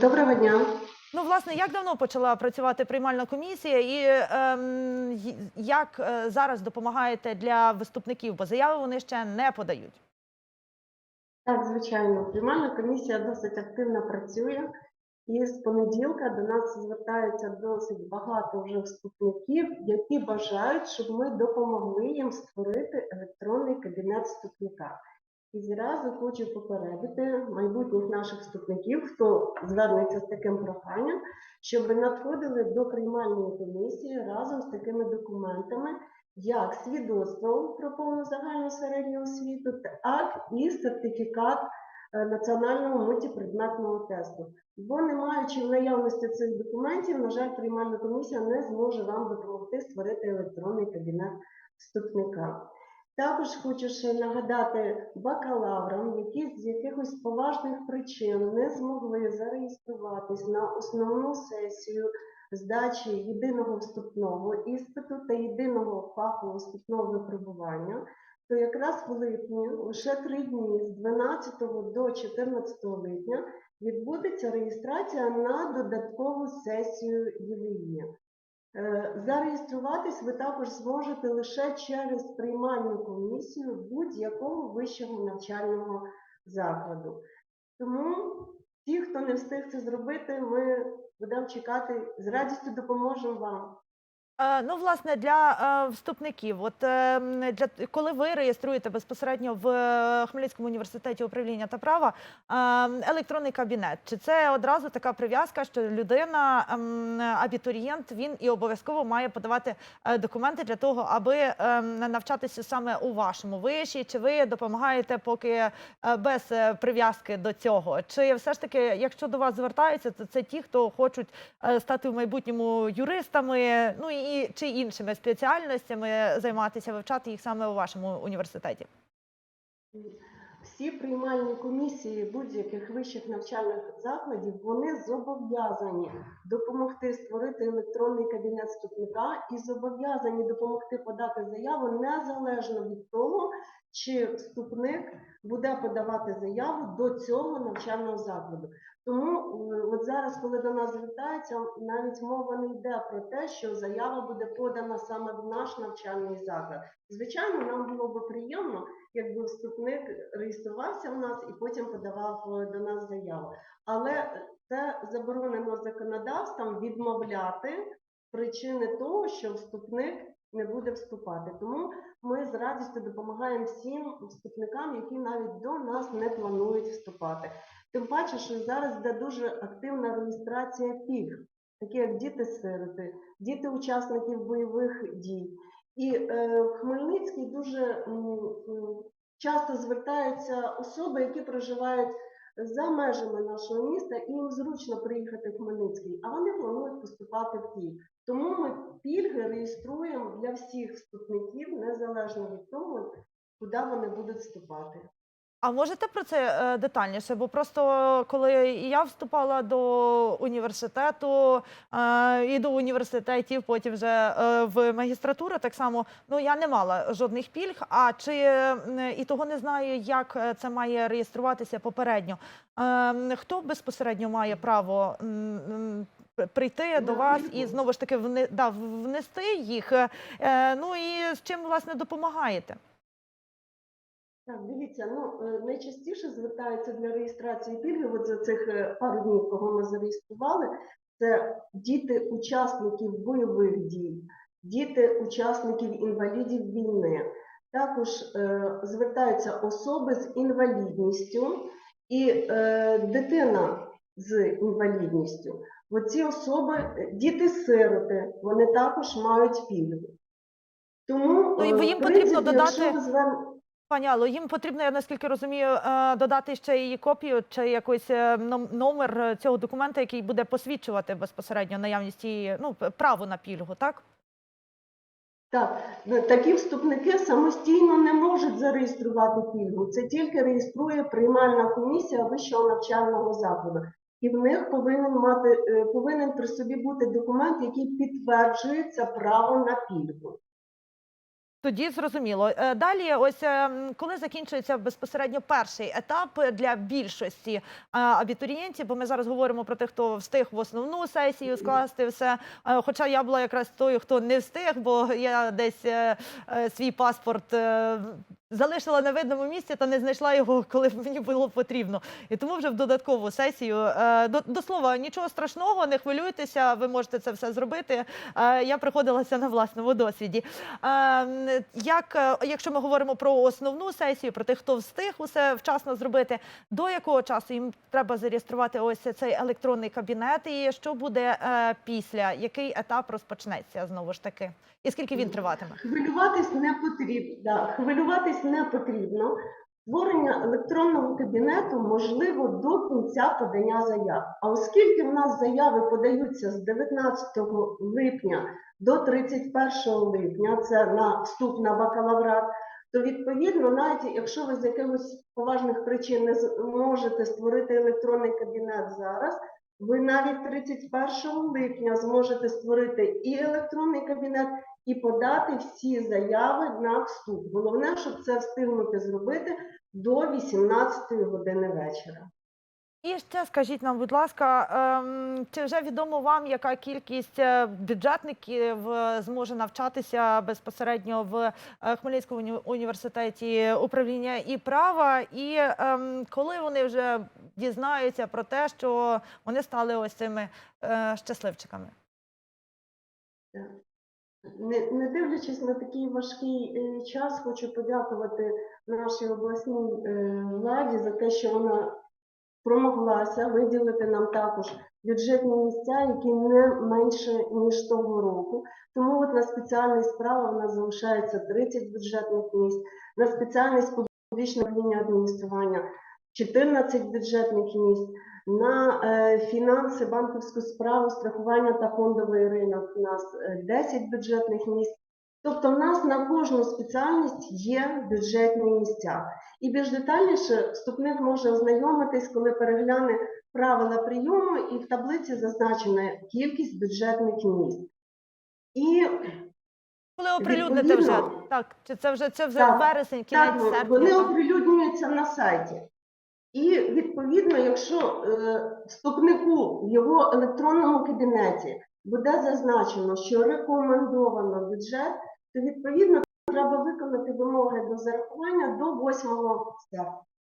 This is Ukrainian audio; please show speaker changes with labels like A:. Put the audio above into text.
A: Доброго дня.
B: Ну, власне, як давно почала працювати приймальна комісія, і ем, як е, зараз допомагаєте для виступників, бо заяви вони ще не подають?
A: Так, звичайно, приймальна комісія досить активно працює. І з понеділка до нас звертається досить багато вже вступників, які бажають, щоб ми допомогли їм створити електронний кабінет вступника. І зразу хочу попередити майбутніх наших вступників, хто звернеться з таким проханням, щоб надходили до приймальної комісії разом з такими документами, як свідоцтво про повну загальну середню освіту, так і сертифікат е, національного мультипредметного тесту. Бо не маючи в наявності цих документів, на жаль, приймальна комісія не зможе вам допомогти створити електронний кабінет вступника. Також хочу ще нагадати бакалаврам, які з якихось поважних причин не змогли зареєструватись на основну сесію здачі єдиного вступного іспиту та єдиного фахового вступного випробування, то якраз в липні, лише три дні з 12 до 14 липня, відбудеться реєстрація на додаткову сесію ЄВІ. Е, Зареєструватись ви також зможете лише через приймальну комісію будь-якого вищого навчального закладу. Тому ті, хто не встиг це зробити, ми будемо чекати, з радістю допоможемо вам.
B: Е, ну, власне, для е, вступників, от е, для коли ви реєструєте безпосередньо в Хмельницькому університеті управління та права електронний кабінет, чи це одразу така прив'язка, що людина, абітурієнт, він і обов'язково має подавати документи для того, аби навчатися саме у вашому виші? Чи ви допомагаєте поки без прив'язки до цього? Чи все ж таки, якщо до вас звертаються, то це ті, хто хочуть стати в майбутньому юристами, ну і чи іншими спеціальностями займатися, вивчати їх саме у вашому університеті?
A: Всі приймальні комісії будь-яких вищих навчальних закладів вони зобов'язані допомогти створити електронний кабінет вступника і зобов'язані допомогти подати заяву незалежно від того, чи вступник буде подавати заяву до цього навчального закладу. Тому от зараз, коли до нас звертаються, навіть мова не йде про те, що заява буде подана саме в наш навчальний заклад. Звичайно, нам було б приємно, якби вступник реєструвався в нас і потім подавав е, до нас заяву. Але це заборонено законодавством відмовляти причини того, що вступник не буде вступати. Тому ми з радістю допомагаємо всім вступникам, які навіть до нас не планують вступати. Тим паче, що зараз йде дуже активна реєстрація пільг, такі як діти-сироти, діти учасників бойових дій. І е, Хмельницький дуже часто звертаються особи, які проживають за межами нашого міста, і їм зручно приїхати в Хмельницький, а вони планують поступати в Київ. Тому ми пільги реєструємо для всіх вступників, незалежно від того, куди вони будуть вступати.
B: А можете про це е, детальніше? Бо просто коли я вступала до університету е, і до університетів, потім вже е, в магістратуру, так само ну я не мала жодних пільг. А чи і того не знаю, як це має реєструватися попередньо? Е, хто безпосередньо має право? Прийти до вас і знову ж таки вни, да, внести їх. Е, ну і з чим власне допомагаєте?
A: Так, дивіться, ну е, найчастіше звертаються для реєстрації пільги, от за цих е, пару днів, кого ми зареєстрували, це діти учасників бойових дій, діти учасників інвалідів війни. Також е, звертаються особи з інвалідністю і е, дитина з інвалідністю. Оці особи, е, діти-сироти, вони також мають пільгу. Тому
B: Ну, і
A: е,
B: їм потрібно
A: принципі, якщо
B: додати-
A: звер-
B: Пані Алло, їм потрібно, я наскільки розумію, е, додати ще її копію чи якийсь номер цього документа, який буде посвідчувати безпосередньо наявність її, ну, право на пільгу, так?
A: Так, такі вступники самостійно не можуть зареєструвати пільгу. Це тільки реєструє приймальна комісія вищого навчального закладу. І в них повинен мати е, повинен при собі бути документ, який підтверджує це право на пільгу.
B: Тоді зрозуміло. Е, Далі, ось е, коли закінчується безпосередньо перший етап для більшості абітурієнтів, бо ми зараз говоримо про тих, хто встиг в основну сесію скласти все. Хоча я була якраз тою, хто не встиг, бо я десь свій паспорт залишила на видному місці та не знайшла його, коли мені було потрібно. І тому вже в додаткову сесію. е, До, до слова, нічого страшного, не хвилюйтеся, ви можете це все зробити. Е, Я приходилася на власному досвіді. Е, Як, якщо ми говоримо про основну сесію, про тих, хто встиг усе вчасно зробити, до якого часу їм треба зареєструвати ось цей електронний кабінет, і що буде після, який етап розпочнеться знову ж таки, і скільки він триватиме?
A: Хвилюватись не потрібно. Да, хвилюватись не потрібно. Створення електронного кабінету можливо до кінця подання заяв. А оскільки в нас заяви подаються з 19 липня до 31 липня, це на вступ на бакалаврат, то відповідно, навіть якщо ви з якихось поважних причин не зможете створити електронний кабінет зараз, ви навіть 31 липня зможете створити і електронний кабінет, і подати всі заяви на вступ. Головне, щоб це встигнути зробити до 18 години вечора.
B: І ще скажіть нам, будь ласка, ем, чи вже відомо вам, яка кількість е, бюджетників е, зможе навчатися безпосередньо в е, Хмельницькому університеті управління і права, і ем, коли вони вже дізнаються про те, що вони стали ось цими щасливчиками?
A: Не, дивлячись на такий важкий е, час, хочу подякувати нашій обласній е, владі за те, що вона промоглася виділити нам також бюджетні місця, які не менше ніж того року. Тому от на спеціальні справи у нас залишається 30 бюджетних місць, на спеціальність управління адміністрування 14 бюджетних місць. На е, фінанси, банківську справу, страхування та фондовий ринок у нас е, 10 бюджетних місць. Тобто в нас на кожну спеціальність є бюджетні місця. І більш детальніше вступник може ознайомитись, коли перегляне правила прийому, і в таблиці зазначена кількість бюджетних місць. І
B: Коли оприлюдните вже так, чи це вже це вже
A: Так,
B: вересень,
A: так,
B: кінець
A: ну,
B: серпня?
A: вони оприлюднюються на сайті. І відповідно, якщо е, вступнику в його електронному кабінеті буде зазначено, що рекомендовано бюджет, то відповідно треба виконати вимоги до зарахування до 8 серпня.